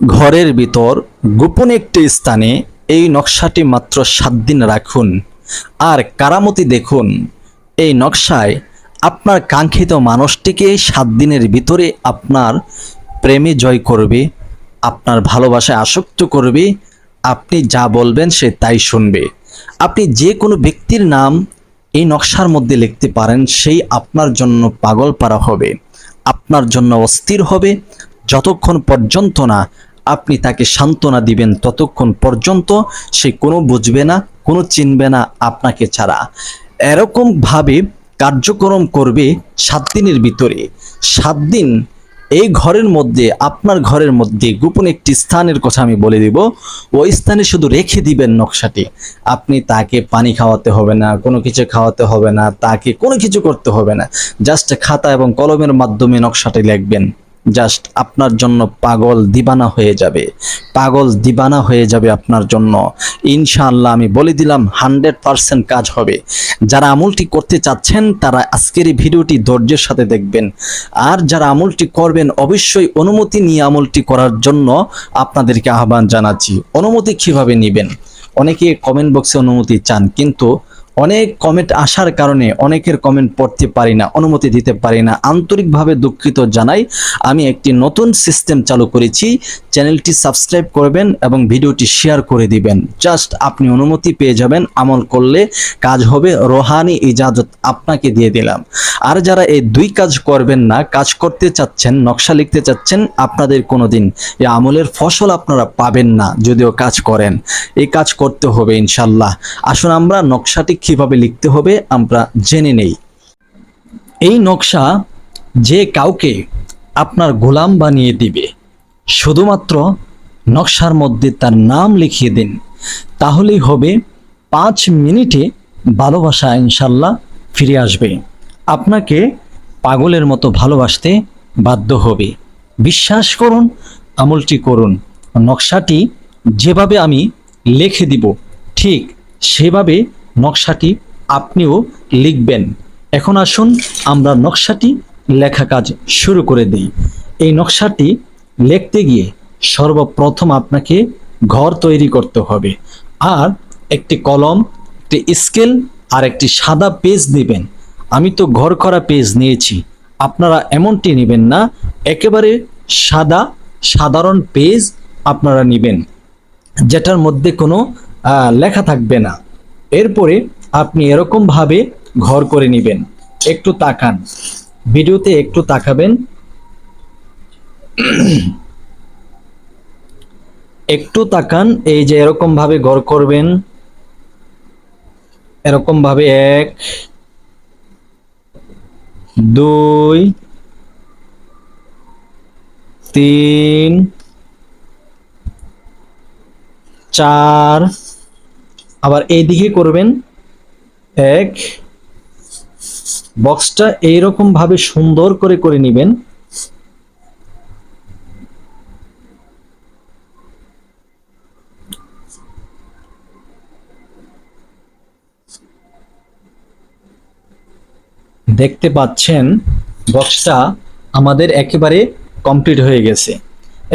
ঘরের ভিতর গোপন একটি স্থানে এই নকশাটি মাত্র সাত দিন রাখুন। আর কারামতি দেখুন, এই নকশায় আপনার কাঙ্ক্ষিত মানুষটিকে সাত দিনের ভিতরে আপনার প্রেমে জয় করবে, আপনার ভালোবাসায় আসক্ত করবে, আপনি যা বলবেন সে তাই শুনবে। আপনি যে কোনো ব্যক্তির নাম এই নকশার মধ্যে লিখতে পারেন, সেই আপনার জন্য পাগল পারা হবে। আপনার জন্য অস্থির হবে, যতক্ষণ পর্যন্ত না আপনি তাকে সান্ত্বনা দিবেন ততক্ষণ পর্যন্ত সে কোনো বুঝবে না, কোনো চিনবে না আপনাকে ছাড়া। এরকমভাবে কার্যক্রম করবে সাত দিনের ভিতরে। সাত দিন এই ঘরের মধ্যে, আপনার ঘরের মধ্যে গোপন একটি স্থানের কথা আমি বলে দিব। ওই স্থানে শুধু রেখে দিবেন নকশাটি। আপনি তাকে পানি খাওয়াতে হবে না, কোনো কিছু খাওয়াতে হবে না, তাকে কোনো কিছু করতে হবে না। জাস্ট খাতা এবং কলমের মাধ্যমে নকশাটি লিখবেন। জাস্ট আপনার জন্য পাগল দিবানা হয়ে যাবে। পাগল দিবানা হয়ে যাবে আপনার জন্য। ইনশাআল্লাহ আমি বলে দিলাম, হান্ড্রেড পারসেন্ট কাজ হবে। যারা আমলটি করতে চাচ্ছেন, তারা আজকের এই ভিডিওটি ধৈর্যের সাথে দেখবেন। আর যারা আমলটি করবেন, অবশ্যই অনুমতি নিয়ে আমলটি করার জন্য আপনাদেরকে আহ্বান জানাচ্ছি। অনুমতি কীভাবে নেবেন? অনেকে কমেন্ট বক্সে অনুমতি চান, কিন্তু অনেক কমেন্ট আসার কারণে অনেকের কমেন্ট পড়তে পারি না, অনুমতি দিতে পারি না। আন্তরিকভাবে দুঃখিত জানাই। আমি একটি নতুন সিস্টেম চালু করেছি। চ্যানেলটি সাবস্ক্রাইব করবেন এবং ভিডিওটি শেয়ার করে দিবেন। জাস্ট আপনি অনুমতি পেয়ে যাবেন, আমল করলে কাজ হবে। রোহানি ইজাজত আপনাকে দিয়ে দিলাম। আর যারা এই দুই কাজ করবেন না, কাজ করতে চাচ্ছেন, নকশা লিখতে চাচ্ছেন, আপনাদের কোনোদিন এই আমলের ফসল আপনারা পাবেন না, যদিও কাজ করেন। এই কাজ করতে হবে ইনশাল্লাহ। আসুন আমরা নকশাটি কীভাবে লিখতে হবে আমরা জেনে নেই। এই নকশা যে কাউকে আপনার গোলাম বানিয়ে দিবে, শুধুমাত্র নকশার মধ্যে তার নাম লিখিয়ে দিন, তাহলেই হবে পাঁচ মিনিটে ভালোবাসা ইনশাল্লাহ ফিরে আসবে। আপনাকে পাগলের মতো ভালোবাসতে বাধ্য হবে। বিশ্বাস করুন, আমলটি করুন। নকশাটি যেভাবে আমি লিখে দিব, ঠিক সেভাবে নকশাটি আপনিও লিখবেন। এখন আসুন আমরা নকশাটি লেখা কাজ শুরু করে দিই। এই নকশাটি লিখতে গিয়ে সর্বপ্রথম আপনাকে ঘর তৈরি করতে হবে। আর একটি কলম, একটি স্কেল আর একটি সাদা পেজ নেবেন। আমি তো ঘর করা পেজ নিয়েছি। আপনারা এমনটি নেবেন না, একেবারে সাদা, সাধারণ পেজ আপনারা নেবেন, যেটার মধ্যে কোনো লেখা থাকবে না। এরপরে আপনি এরকমভাবে ঘর করে নেবেন। একটু তাকান। ভিডিওতে একটু তাকাবেন। একটু তাকান, এই যে এরকম ভাবে ঘর করবেন। এরকম ভাবে এক, দুই, তিন, চার আবার এই দিকে করবেন, এক বক্সটা এইরকম ভাবে সুন্দর করে করে নেবেন। দেখতে পাচ্ছেন বক্সটা আমাদের একেবারে কমপ্লিট হয়ে গেছে।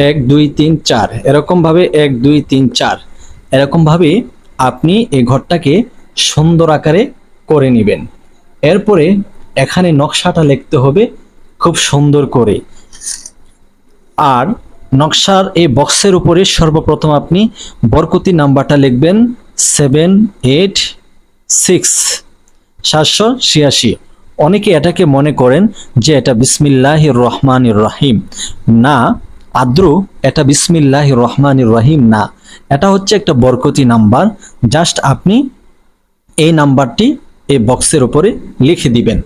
এক, দুই, তিন, চার। এরকম ভাবে এক, দুই, তিন, চার। এরকম ভাবে আপনি এই ঘরটাকে সুন্দর আকারে করে নেবেন। এরপরে এখানে নকশাটা লিখতে হবে খুব সুন্দর করে। আর নকশার এই বক্সের উপরে সর্বপ্রথম আপনি বরকতি নাম্বারটা লিখবেন সেভেন এইট সিক্স সাতশো ছিয়াশি। অনেকে এটাকে মনে করেন যে এটা বিসমিল্লাহ রহমান রহিম। না, আদ্রু, এটা বিসমিল্লাহ রহমান রহিম না। এটা হচ্ছে একটা বরকতি নাম্বার। জাস্ট আপনি এই নাম্বারটি এই বক্সের উপরে লিখে দিবেন।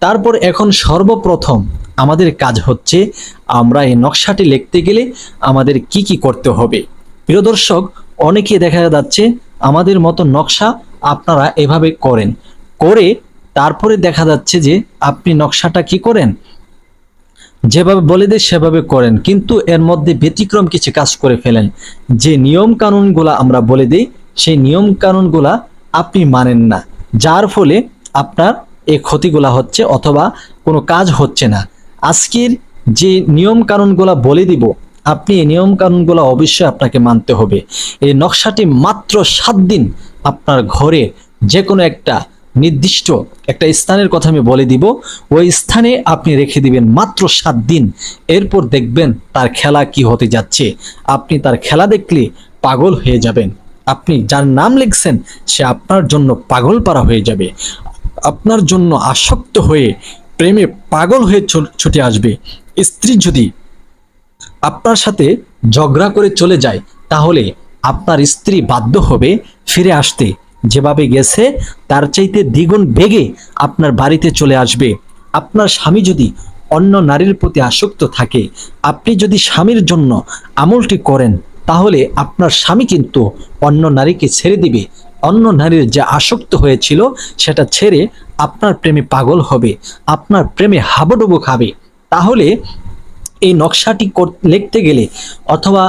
তারপর এখন সর্বপ্রথম আমাদের কাজ হচ্ছে আমরা এই নকশাটি লিখতে গেলে আমাদের কি কি করতে হবে। প্রিয় দর্শক, অনেকে দেখা যাচ্ছে আমাদের মতো নকশা আপনারা এভাবে করেন। করে তারপরে দেখা যাচ্ছে যে আপনি নকশাটা কি করেন? যেভাবে বলে দেয় সেভাবে করেন। কিন্তু এর মধ্যে ব্যতিক্রম কিছু কাজ করে ফেলেন। যে নিয়ম কানুনগুলা আমরা বলে দিই, সেই নিয়ম কানুনগুলা আপনি মানেন না। যার ফলে আপনার এই ক্ষতিগুলা হচ্ছে অথবা কোনো কাজ হচ্ছে না। আজকের যে নিয়ম কানুনগুলা বলে দিব, আপনি এই নিয়ম কানুনগুলো অবশ্যই আপনাকে মানতে হবে। এই নকশাটি মাত্র সাত দিন আপনার ঘরে যে কোনো একটা নির্দিষ্ট একটা স্থানের কথা আমি বলে দিব। ওই স্থানে আপনি রেখে দিবেন মাত্র সাত দিন। এরপর দেখবেন তার খেলা কি হতে যাচ্ছে। আপনি তার খেলা দেখলে পাগল হয়ে যাবেন। আপনি যার নাম লিখছেন, সে আপনার জন্য পাগল পারা হয়ে যাবে। আপনার জন্য আসক্ত হয়ে প্রেমে পাগল হয়ে ছুটে আসবে। স্ত্রী যদি আপনার সাথে ঝগড়া করে চলে যায়, তাহলে আপনার স্ত্রী বাধ্য হবে ফিরে আসতে। যেভাবে গেছে, তার চাইতে দ্বিগুণ বেগে আপনার বাড়িতে চলে আসবে। আপনার স্বামী যদি অন্য নারীর প্রতি আসক্ত থাকে, আপনি যদি স্বামীর জন্য আমলটি করেন, তাহলে আপনার স্বামী কিন্তু অন্য নারীকে ছেড়ে দিবে। অন্য নারীর যে আসক্ত হয়েছিল, সেটা ছেড়ে আপনার প্রেমে পাগল হবে, আপনার প্রেমে হাবুডুবু খাবে। তাহলে এই নকশাটি লিখতে গেলে অথবা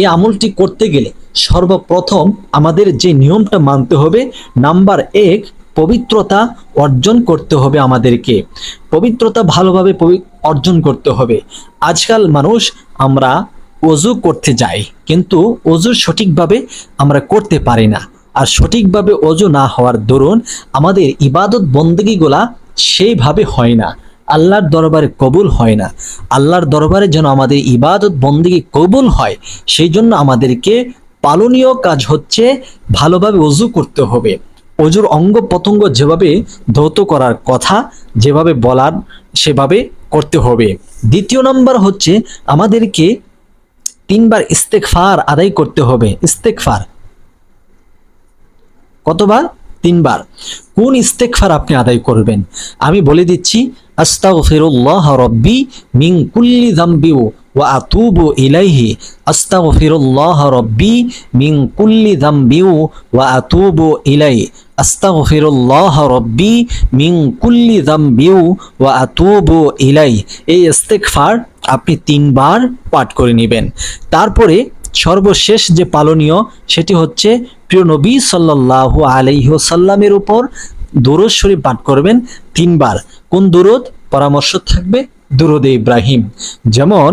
এই আমলটি করতে গেলে সর্বপ্রথম আমাদের যে নিয়মটা মানতে হবে, নাম্বার এক, পবিত্রতা অর্জন করতে হবে আমাদেরকে। পবিত্রতা ভালোভাবে অর্জন করতে হবে। আজকাল মানুষ আমরা অজু করতে যাই, কিন্তু অজু সঠিকভাবে আমরা করতে পারি না। আর সঠিকভাবে অজু না হওয়ার দরুন আমাদের ইবাদত বন্দেগীগুলা সেইভাবে হয় না। আল্লাহর দরবারে কবুল হয় না। আল্লাহর দরবারে যেন আমাদের ইবাদত বন্দিগি কবুল হয়, সেই জন্য আমাদেরকে পালনীয় কাজ হচ্ছে ভালোভাবে অজু করতে হবে। অজুর অঙ্গ প্রত্যঙ্গ যেভাবে ধৌত করার কথা, যেভাবে বলার, সেভাবে করতে হবে। দ্বিতীয় নম্বর হচ্ছে আমাদেরকে তিনবার ইস্তেকফার আদায় করতে হবে। ইস্তেকফার কতবার? তিনবার। কোন ইস্তেকফার আপনি আদায় করবেন? আমি বলে দিচ্ছি, আস্তাগফিরুল্লাহ রব্বি মিন কুল্লি যামবি ওয়া আতুবু ইলাইহি আস্তাগফিরুল্লাহ রব্বি মিন কুল্লি যামবি ওয়া আতুবু ইলাইহি আস্তাগফিরুল্লাহ রব্বি মিন কুল্লি যামবি ওয়া আতুবু ইলাইহি এই ইস্তেগফার আপনি তিনবার পাঠ করে নেবেন। তারপরে সর্বশেষ যে পালনীয় সেটি হচ্ছে প্রিয় নবী সাল্লাল্লাহু আলাইহি ওয়াসাল্লামের উপর দুরুদ শরীফ পাঠ করবেন তিনবার। কোন দুরুদ? পরামর্শ থাকবে দুরুদে ইব্রাহিম। যেমন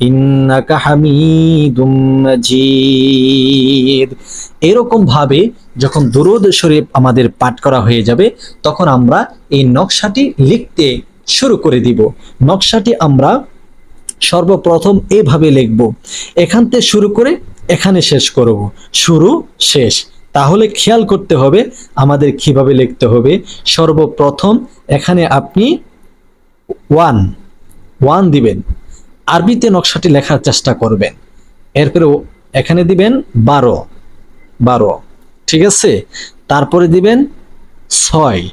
ইন্নাকা হামিদুম মাজিদ। এরকম ভাবে যখন দুরুদ শরীফ আমাদের পাঠ করা হয়ে যাবে, তখন আমরা এই নকশাটি লিখতে শুরু করে দিব। নকশাটি আমরা সর্বপ্রথম এভাবে লিখব। এখান থেকে শুরু করে এখানে শেষ করব। শুরু শেষ। তাহলে খেয়াল করতে হবে আমাদের কীভাবে লিখতে হবে। সর্বপ্রথম এখানে আপনি ওয়ান ওয়ান দিবেন। আরবিতে নকশাটি লেখার চেষ্টা করবেন। এরপরে এখানে দিবেন বারো। বারো। ঠিক আছে? তারপরে দিবেন ছয়।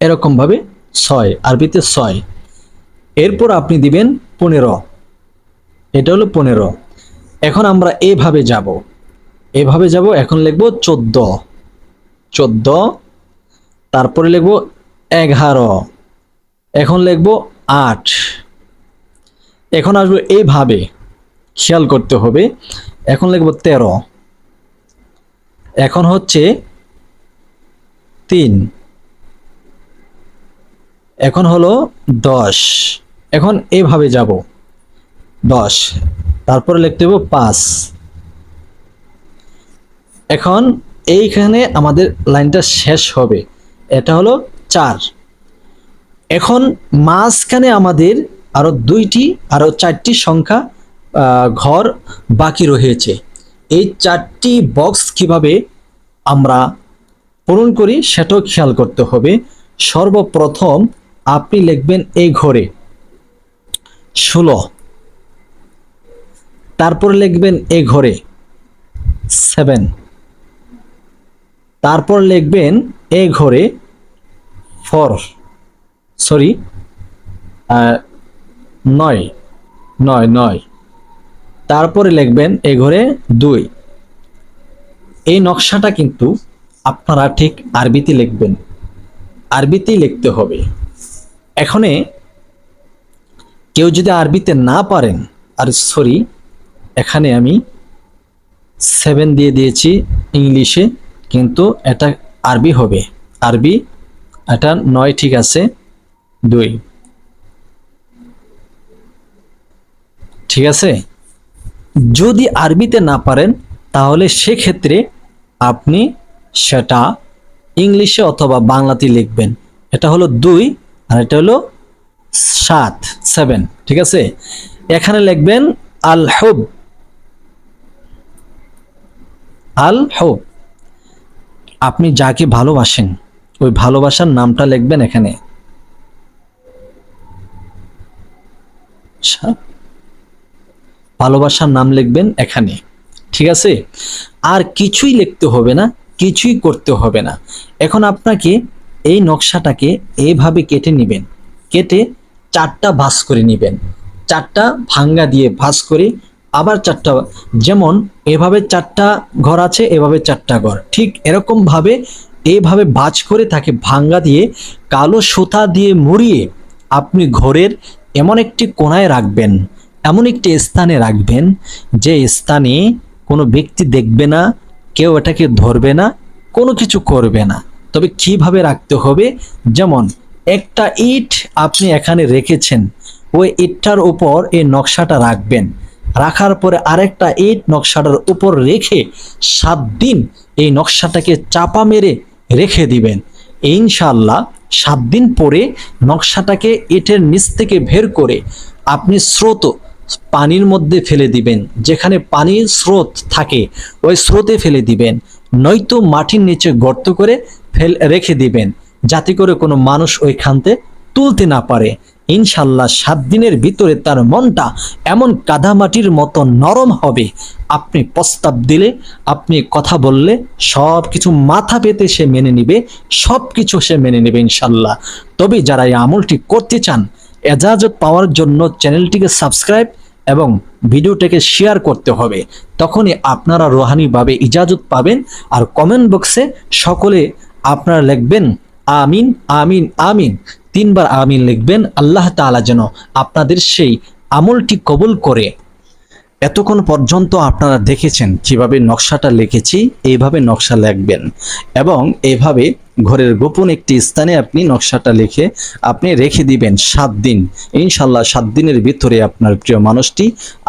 এরকম ভাবে ছয়, আরবিতে ছয়। এরপর আপনি দিবেন পনেরো। এটা হলো পনেরো। এখন আমরা এভাবে যাব। এভাবে যাব, এখন লিখব চোদ্দ। চোদ্দ। তারপরে লিখব এগারো। এখন লিখব আট। এখন আসব এইভাবে খেয়াল করতে হবে। এখন লিখব তেরো। এখন হচ্ছে তিন। এখন হলো দশ। এখন এভাবে যাব। দশ। তারপরে লিখতে হবে পাঁচ। এখন এইখানে আমাদের লাইনটা শেষ হবে। এটা হলো চার। এখন মাঝখানে আমাদের আরও দুইটি, আরও চারটি সংখ্যা ঘর বাকি রয়েছে। এই চারটি বক্স কীভাবে আমরা পূরণ করি সেটাও খেয়াল করতে হবে। সর্বপ্রথম আপনি লিখবেন এই ঘরে ষোলো। তারপর লিখবেন এ ঘরে সেভেন তারপর লিখবেন এ ঘরে ফোর সরি নয়। নয় নয়। তারপরে লিখবেন এ ঘরে দুই। এই নকশাটা কিন্তু আপনারা ঠিক আরবিতে লিখবেন। আরবিতেই লিখতে হবে। এখানে কেউ যদি আরবিতে না পারেন, আর সরি এখানে আমি সেভেন দিয়ে দিয়েছি ইংলিশে, কিন্তু এটা আরবি হবে। আরবি, এটা নয় ঠিক আছে। দুই। ঠিক আছে? যদি আরবিতে না পারেন, তাহলে সেক্ষেত্রে আপনি সেটা ইংলিশে অথবা বাংলাতে লিখবেন। এটা হলো দুই আর এটা হলো সাত, সেভেন। ঠিক আছে? এখানে লিখবেন আল হুব আল হুব আপনি যাকে ভালোবাসেন, ওই ভালোবাসার নামটা লিখবেন এখানে। সা- ভালোবাসার নাম লিখবেন এখানে। ঠিক আছে? আর কিছুই লিখতে হবে না, কিছুই করতে হবে না। এখন আপনাকে এই নকশাটাকে এইভাবে কেটে নেবেন। কেটে চারটা ভাঁজ করে নেবেন। চারটা ভাঙ্গা দিয়ে ভাঁজ করে আবার চারটা, যেমন এভাবে চারটা ঘর আছে, এভাবে চারটা ঘর। ঠিক এরকম ভাবে এইভাবে ভাঁজ করে তাকে ভাঙ্গা দিয়ে কালো সুতা দিয়ে মুড়িয়ে আপনি ঘরের এমন একটি কোণায় রাখবেন, এমন একটি স্থানে রাখবেন, যে স্থানে কোনো ব্যক্তি দেখবে না, কেউ এটাকে ধরবে না, কোনো কিছু করবে না। তবে কীভাবে রাখতে হবে? যেমন, একটা ইট আপনি এখানে রেখেছেন, ওই ইটটার উপর এই নকশাটা রাখবেন। রাখার পরে আরেকটা ইট নকশাটার উপর রেখে সাত দিন এই নকশাটাকে চাপা মেরে রেখে দিবেন। ইনশাল্লাহ সাত দিন পরে নকশাটাকে এটের নিচ থেকে বের করে আপনি স্রোত পানির মধ্যে ফেলে দিবেন। যেখানে পানির স্রোত থাকে, ওই স্রোতে ফেলে দিবেন। নয়তো মাটির নিচে গর্ত করে ফেল, রেখে দিবেন, যাতে করে কোনো মানুষ ওইখানতে তুলতে না পারে। ইনশাল্লাহ সাত দিনের ভিতরে তার মনটা এমন কাদামাটির মতো নরম হবে। আপনি প্রস্তাব দিলে, আপনি কথা বললে সব কিছু মাথা পেতে সে মেনে নিবে সব কিছু সে মেনে নেবে ইনশাল্লাহ। তবে যারা এই আমলটি করতে চান, এজাজত পাওয়ার জন্য চ্যানেলটিকে সাবস্ক্রাইব এবং ভিডিওটাকে শেয়ার করতে হবে। তখনই আপনারা রোহানিভাবে ইজাজত পাবেন আর কমেন্ট বক্সে সকলে আপনারা লিখবেন, আমিন আমিন আমিন। তিনবার আমিন লিখবেন, আল্লাহ তালা যেন আপনাদের সেই আমলটি কবুল করে। এতক্ষণ পর্যন্ত আপনারা দেখেছেন কীভাবে নকশাটা লিখেছি, এইভাবে নকশা লিখবেন এবং এইভাবে ঘরের গোপন একটি স্থানে আপনি নকশাটা লিখে আপনি রেখে দিবেন সাত দিন। ইনশাল্লাহ সাত দিনের ভিতরে আপনার প্রিয় মানুষটি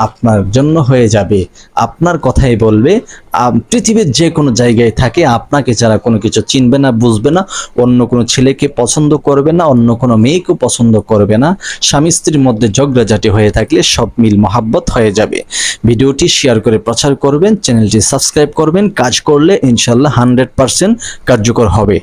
আপনার জন্য হয়ে যাবে। আপনার কথাই বলবে পৃথিবীর যে কোনো জায়গায় থাকে, আপনাকে যারা কোনো কিছু চিনবে না, বুঝবে না, অন্য কোনো ছেলেকে পছন্দ করবে না, অন্য কোনো মেয়েকেও পছন্দ করবে না, স্বামী স্ত্রীর মধ্যে ঝগড়াঝাটি হয়ে থাকলে সব মিল মহাব্বত হয়ে যাবে। ভিডিওটি শেয়ার করে প্রচার করবেন, চ্যানেলটি সাবস্ক্রাইব করবেন, কাজ করলে ইনশাল্লাহ হান্ড্রেড পারসেন্ট কার্যকর হবে।